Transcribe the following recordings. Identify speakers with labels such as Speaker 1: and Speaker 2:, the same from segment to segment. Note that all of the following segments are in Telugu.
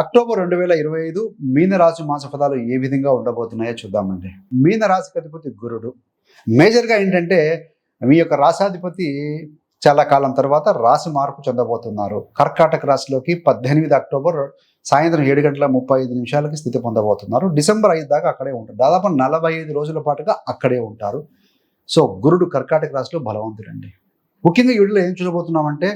Speaker 1: అక్టోబర్ రెండు వేల ఇరవై ఐదు మీనరాశి మాస ఫలాలు ఏ విధంగా ఉండబోతున్నాయో చూద్దామండి. మీనరాశికి అధిపతి గురుడు. మేజర్గా ఏంటంటే మీ యొక్క రాశాధిపతి చాలా కాలం తర్వాత రాశి మార్పు చెందబోతున్నారు. కర్కాటక రాశిలోకి పద్దెనిమిది అక్టోబర్ సాయంత్రం ఏడు గంటల ముప్పై ఐదు నిమిషాలకి స్థితి పొందబోతున్నారు. డిసెంబర్ ఐదు దాకా అక్కడే ఉంటారు. దాదాపు నలభై ఐదు రోజుల పాటుగా అక్కడే ఉంటారు. సో గురుడు కర్కాటక రాశిలో బలవంతుడండి. ముఖ్యంగా వీడిలో వీడియోలో ఏం చూడబోతున్నామంటే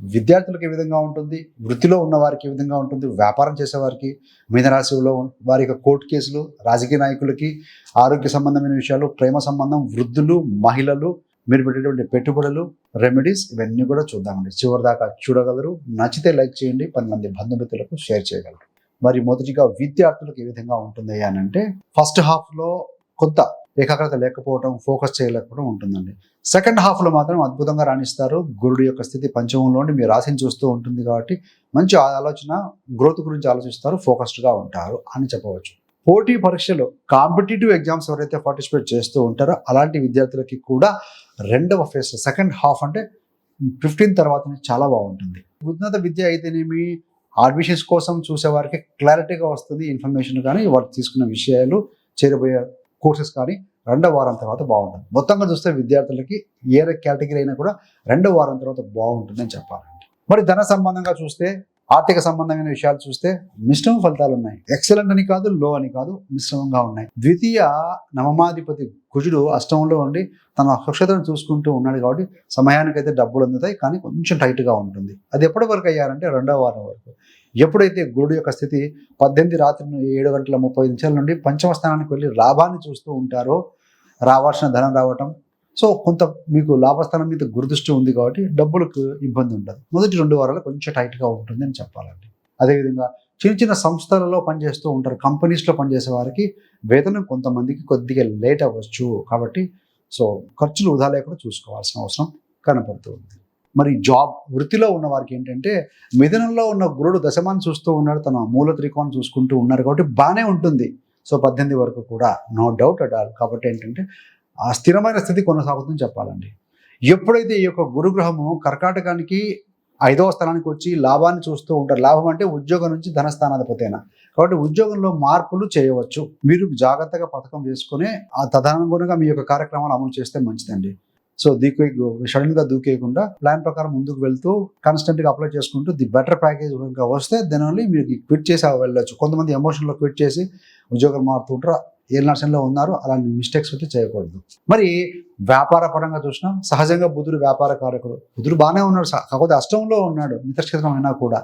Speaker 1: విద్యార్థులకు ఏ విధంగా ఉంటుంది? వృత్తిలో ఉన్న వారికి ఏ విధంగా ఉంటుంది? వ్యాపారం చేసేవారికి మీనరాశిలో వారి యొక్క కోర్టు కేసులు రాజకీయ నాయకులకి ఆరోగ్య సంబంధమైన విషయాలు ప్రేమ సంబంధం వృద్ధులు మహిళలు మీరు పెట్టేటువంటి పెట్టుబడులు రెమెడీస్ ఇవన్నీ కూడా చూద్దామండి. చివరి దాకా చూడగలరు. నచ్చితే లైక్ చేయండి. పది మంది బంధుమిత్రులకు షేర్ చేయగలరు. మరి మొదటిగా విద్యార్థులకు ఏ విధంగా ఉంటుంది అని అంటే ఫస్ట్ హాఫ్లో కొంత ఏకాగ్రత లేకపోవడం ఫోకస్ చేయలేకపోవడం ఉంటుందండి. సెకండ్ హాఫ్లో మాత్రం అద్భుతంగా రాణిస్తారు. గురుడు యొక్క స్థితి పంచమంలోని మీ రాశిని చూస్తూ ఉంటుంది కాబట్టి మంచి ఆలోచన గ్రోత్ గురించి ఆలోచిస్తారు ఫోకస్డ్గా ఉంటారు అని చెప్పవచ్చు. పోటీ పరీక్షలు కాంపిటేటివ్ ఎగ్జామ్స్ ఎవరైతే పార్టిసిపేట్ చేస్తూ ఉంటారో అలాంటి విద్యార్థులకి కూడా రెండవ ఫేజ్ సెకండ్ హాఫ్ అంటే ఫిఫ్టీన్ తర్వాత చాలా బాగుంటుంది. ఉన్నత విద్య అయితేనేమి అడ్మిషన్స్ కోసం చూసేవారికి క్లారిటీగా వస్తుంది ఇన్ఫర్మేషన్ కానీ వారు తీసుకున్న విషయాలు చేరబోయే కోర్సెస్ కానీ రెండో వారం తర్వాత బాగుంటుంది. మొత్తంగా చూస్తే విద్యార్థులకి ఏ కేటగిరీ అయినా కూడా రెండో వారం తర్వాత బాగుంటుందని చెప్పాలండి. మరి ధన సంబంధంగా చూస్తే ఆర్థిక సంబంధమైన విషయాలు చూస్తే మిశ్రమ ఫలితాలు ఉన్నాయి. ఎక్సలెంట్ అని కాదు లో అని కాదు మిశ్రమంగా ఉన్నాయి. ద్వితీయ నవమాధిపతి కుజుడు అష్టంలో ఉండి తన అక్షతను చూసుకుంటూ ఉన్నాడు కాబట్టి సమయానికైతే డబ్బులు అందుతాయి కానీ కొంచెం టైట్గా ఉంటుంది. అది ఎప్పటి వరకు అయ్యారంటే రెండవ వారం వరకు. ఎప్పుడైతే గురుడు యొక్క స్థితి పద్దెనిమిది రాత్రి ఏడు గంటల ముప్పై నిమిషాల నుండి పంచమ స్థానానికి వెళ్ళి లాభాన్ని చూస్తూ ఉంటారో రావాల్సిన ధనం రావటం. సో కొంత మీకు లాభస్థానం మీద గురుదృష్టి ఉంది కాబట్టి డబ్బులకు ఇబ్బంది ఉండదు. మొదటి రెండు వారాలు కొంచెం టైట్గా ఉంటుంది అని చెప్పాలండి. అదేవిధంగా చిన్న చిన్న సంస్థలలో పనిచేస్తూ ఉంటారు. కంపెనీస్లో పనిచేసే వారికి వేతనం కొంతమందికి కొద్దిగా లేట్ అవ్వచ్చు కాబట్టి సో ఖర్చులు వృధా లేకుండా చూసుకోవాల్సిన అవసరం కనపడుతుంది మరి జాబ్ వృత్తిలో ఉన్న వారికి ఏంటంటే మిథునంలో ఉన్న గురుడు దశమాన్ని చూస్తూ ఉన్నాడు తన మూల త్రికోణం చూసుకుంటూ ఉన్నారు కాబట్టి బాగానే ఉంటుంది. సో పద్దెనిమిది వరకు కూడా నో డౌట్ అట్ ఆల్ కాబట్టి ఏంటంటే ఆ స్థిరమైన స్థితి కొనసాగుతుందని చెప్పాలండి. ఎప్పుడైతే ఈ యొక్క గురుగ్రహము కర్కాటకానికి ఐదవ స్థానానికి వచ్చి లాభాన్ని చూస్తూ ఉంటారు లాభం అంటే ఉద్యోగం నుంచి ధనస్థానాధిపతైన. కాబట్టి ఉద్యోగంలో మార్పులు చేయవచ్చు. మీరు జాగ్రత్తగా పథకం వేసుకునే ఆ తదనుగుణంగా మీ యొక్క కార్యక్రమాలు అమలు చేస్తే మంచిదండి. సో దూకే సడన్గా దూకేయకుండా ప్లాన్ ప్రకారం ముందుకు వెళ్తూ కాన్స్టెంట్గా అప్లై చేసుకుంటూ ది బెటర్ ప్యాకేజ్ కనుక వస్తే దెన్ ఓన్లీ మీరు క్విట్ చేసి వెళ్ళొచ్చు. కొంతమంది ఎమోషన్లో క్విట్ చేసి ఉద్యోగం మారుతుంటారు? ఏ నర్సంలో ఉన్నారు? అలాంటి మిస్టేక్స్ అయితే చేయకూడదు. మరి వ్యాపార పరంగా చూసినా సహజంగా బుధుడు వ్యాపార కారకుడు బుధుడు బాగానే ఉన్నాడు స- కాకపోతే అష్టంలో ఉన్నాడు. మిత్రక్షేత్రం అయినా కూడా.